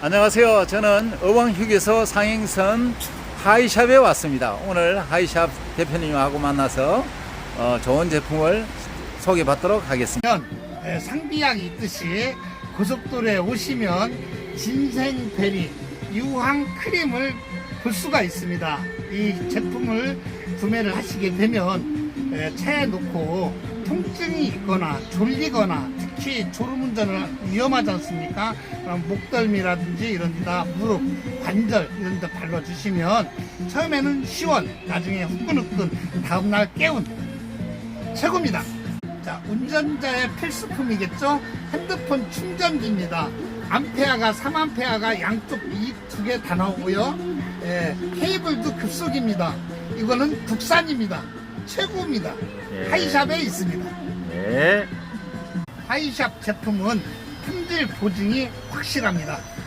안녕하세요. 저는 어왕휴게소 상행선 하이샵에 왔습니다. 오늘 하이샵 대표님하고 만나서 어, 좋은 제품을 소개받도록 하겠습니다. 면 에, 상비약 있듯이 고속도로에 오시면 진생베리 유황 크림을 볼 수가 있습니다. 이 제품을 구매를 하시게 되면 에, 차에 놓고 통증이 있거나 졸리거나 특히 졸음운전을 위험하지 않습니까? 그럼 목덜미라든지 이런 데다 무릎, 관절 이런 데 발라주시면 처음에는 시원, 나중에 후끈후끈, 다음날 깨운 최고입니다. 자, 운전자의 필수품이겠죠? 핸드폰 충전기입니다. 암페아가 3암페아가 양쪽 이 두 개 다 나오고요. 예, 케이블도 급속입니다. 이거는 국산입니다. 최고입니다. 예. 하이샵에 있습니다. 네. 하이샵 제품은 품질 보증이 확실합니다.